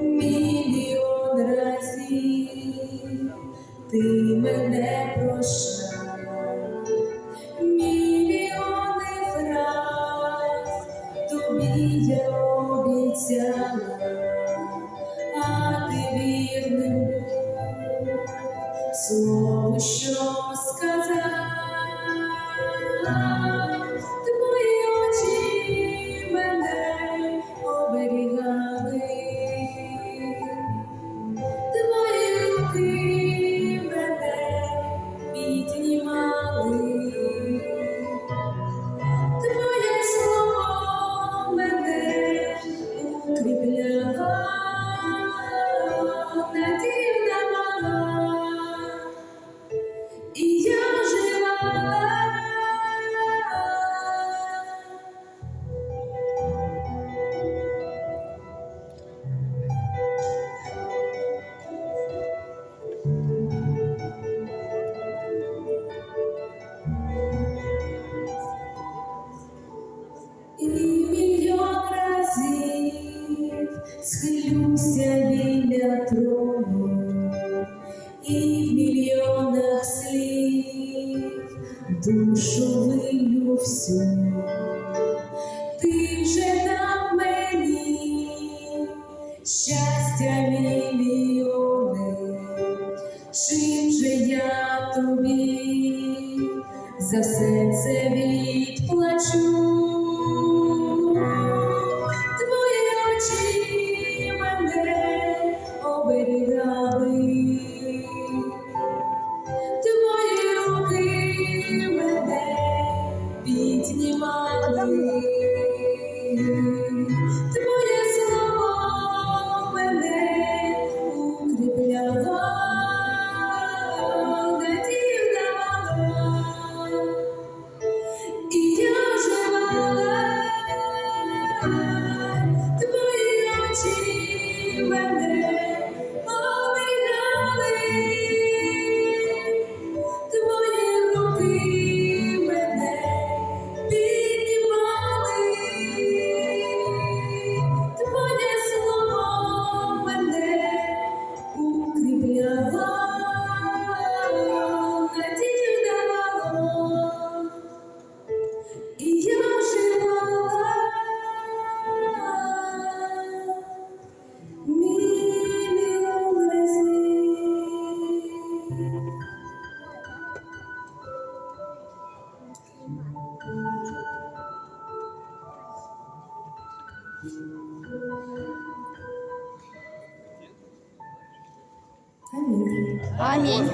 мільйон разів, ти мене прощав, мільйони фраз тобі я обіцяла, а ти вірний, слово що. Схилюся біля трону, і в мільйонах слів душу вилю всю. Ти вже дав мені щастя мільйони, чим же я тобі за все це відплачу? güvende. Amin. Amin.